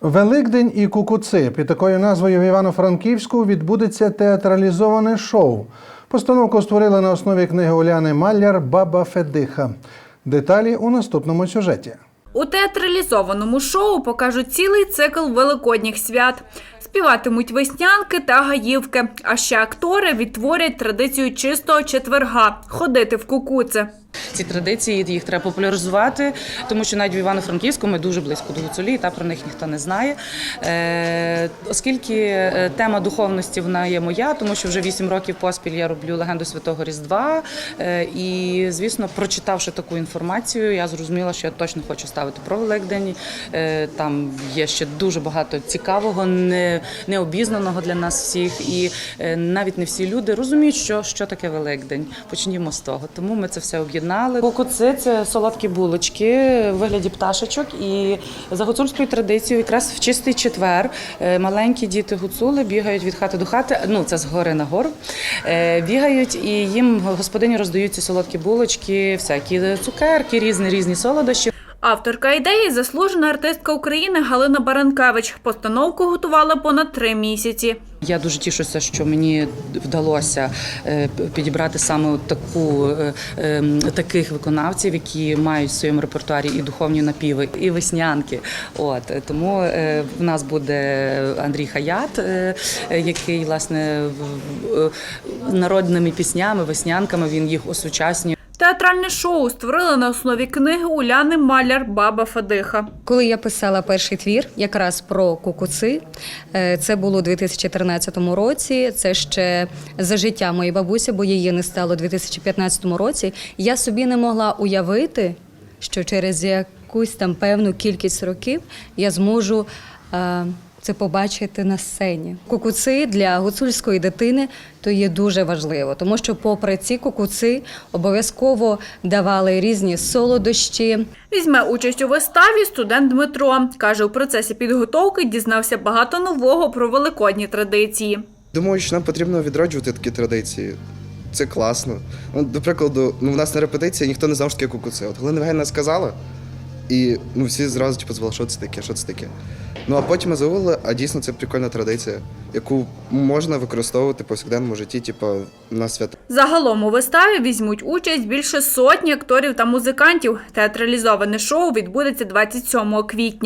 Великдень і кукуци під такою назвою в Івано-Франківську відбудеться театралізоване шоу. Постановку створили на основі книги Уляни Малляр Баба Федиха. Деталі у наступному сюжеті. У театралізованому шоу покажуть цілий цикл великодніх свят. Співатимуть веснянки та гаївки. А ще актори відтворять традицію чистого четверга ходити в кукуці. Ці традиції їх треба популяризувати, тому що навіть в Івано-Франківську ми дуже близько до Гуцулі, та про них ніхто не знає. Е, оскільки е, тема духовності вона є моя, тому що вже 8 років поспіль я роблю легенду Святого Різдва. Е, і, звісно, прочитавши таку інформацію, я зрозуміла, що я точно хочу ставити про Великдень. Там є ще дуже багато цікавого, не, необізнаного для нас всіх. І навіть не всі люди розуміють, що, що таке Великдень. Почнімо з того. Тому ми це все об'єднали. Кукуци це солодкі булочки в вигляді пташечок. І за гуцульською традицією, якраз в чистий четвер е, маленькі діти гуцули бігають від хати до хати. Ну це з гори на гору. е, Бігають і їм господині роздають ці солодкі булочки, всякі цукерки, різні різні солодощі. Авторка ідеї заслужена артистка України Галина Баранкевич. Постановку готувала понад три місяці. Я дуже тішуся, що мені вдалося е, підібрати саме таку е, е, таких виконавців, які мають в своєму репертуарі і духовні напіви, і веснянки. От тому е, в нас буде Андрій Хаят, який власне народними піснями, веснянками він їх осучаснює. Театральне шоу створили на основі книги Уляни Маляр Баба Фадиха. Коли я писала перший твір, якраз про кукуци, е, це було у 2013 році. Це ще за життя моєї бабусі, бо її не стало у 2015 році. Я собі не могла уявити, що через якусь там певну кількість років я зможу. Це побачити на сцені. Кукуци для гуцульської дитини то є дуже важливо, тому що, попри ці кукуци, обов'язково давали різні солодощі, Візьме участь у виставі студент Дмитро. Каже, у процесі підготовки дізнався багато нового про великодні традиції. Думаю, що нам потрібно відроджувати такі традиції. Це класно. Ну, до прикладу, ну, в нас на репетиції ніхто не знав, що таке кукуци. От Галина Євгенівна сказала, і ну, всі зразу типу, звали, що це таке, що це таке. Ну а потім ми загуглили, а дійсно це прикольна традиція, яку можна використовувати в повсякденному житті, типу, на свята. Загалом у виставі візьмуть участь більше сотні акторів та музикантів. Театралізоване шоу відбудеться 27 квітня.